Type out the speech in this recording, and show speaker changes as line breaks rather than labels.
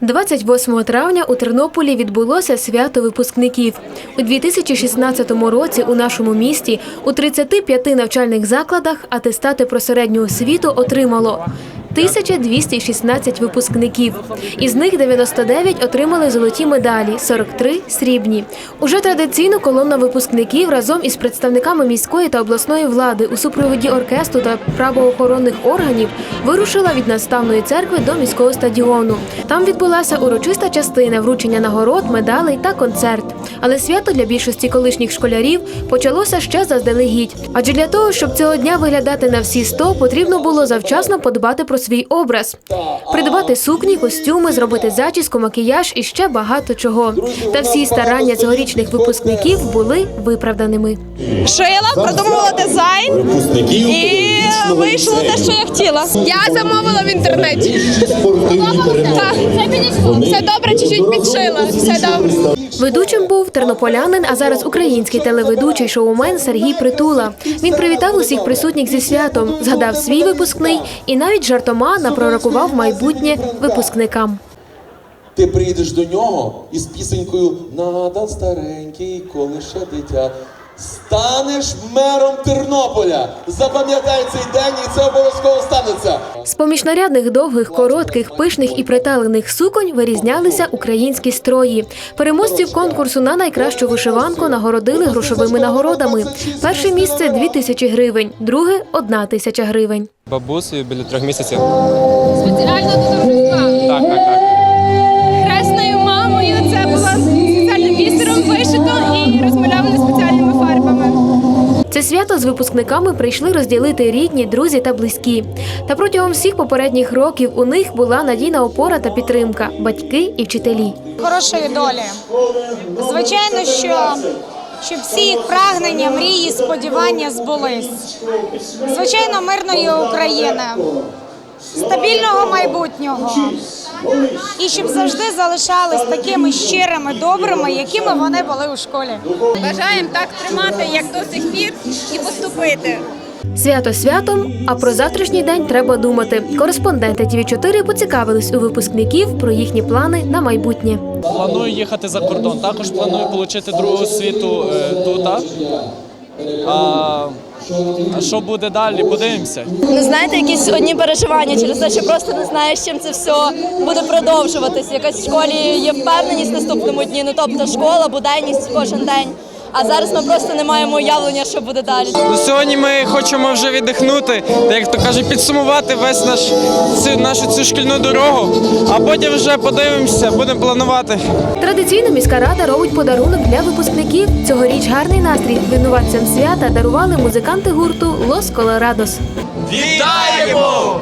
28 травня у Тернополі відбулося свято випускників. У 2016 році у нашому місті у 35 навчальних закладах атестати про середню освіту отримало 1216 випускників. Із них 99 отримали золоті медалі, 43 – срібні. Уже традиційно колона випускників разом із представниками міської та обласної влади у супроводі оркестру та правоохоронних органів вирушила від наставної церкви до міського стадіону. Там відбулася урочиста частина вручення нагород, медалей та концерт. Але свято для більшості колишніх школярів почалося ще заздалегідь. Адже для того, щоб цього дня виглядати на всі сто, потрібно було завчасно подбати про свій образ, придбати сукні, костюми, зробити зачіску, макіяж і ще багато чого. Та всі старання цьогорічних випускників були виправданими.
шила, продумувала дизайн і вийшло те, що я хотіла. Я замовила в інтернеті. Так, все добре, чуть-чуть підшила. Все добре.
Ведучим був тернополянин, а зараз український телеведучий шоумен Сергій Притула. Він привітав усіх присутніх зі святом, згадав свій випускний і навіть жартома напророкував майбутнє випускникам.
Ти приїдеш до нього із пісенькою Надал старенький, коли ще дитя. Станеш мером Тернополя. Запам'ятай цей день, і це обов'язково станеться.
З-поміж нарядних довгих, коротких, пишних і приталених суконь вирізнялися українські строї. Переможців конкурсу на найкращу вишиванку нагородили грошовими нагородами. Перше місце дві тисячі гривень, друге одна тисяча гривень.
Бабусею біля трьох місяців.
Спеціально до торжества.
Так, так, так.
Це
свято з випускниками прийшли розділити рідні, друзі та близькі. Та протягом всіх попередніх років у них була надійна опора та підтримка батьки і вчителі.
хорошої долі. Звичайно, що щоб всі їх прагнення, мрії, сподівання збулись. Звичайно, мирної України, стабільного майбутнього. І щоб завжди залишались такими щирими, добрими, якими вони були у школі.
Бажаємо так тримати, як до сих пір, і поступити.
Свято святом, а про завтрашній день треба думати. Кореспонденти ТВ 4 поцікавились у випускників про їхні плани на майбутнє.
Планую їхати за кордон. Також планую отримати другу освіту е, тут. А, а що буде далі? Подивимося.
Ну, знаєте, якісь одні переживання через те, що просто не знаєш, чим це все буде продовжуватись. Якась в школі є впевненість в наступному дні, ну тобто школа, буденність кожен день. А зараз ми просто не маємо уявлення, що буде далі.
Ну, сьогодні ми хочемо вже віддихнути, як то кажуть, підсумувати весь наш цю нашу цю шкільну дорогу, а потім вже подивимося, будемо планувати.
Традиційно міська рада робить подарунок для випускників. Цьогоріч гарний настрій винуватцям свята дарували музиканти гурту Лос Колорадос.
Вітаємо!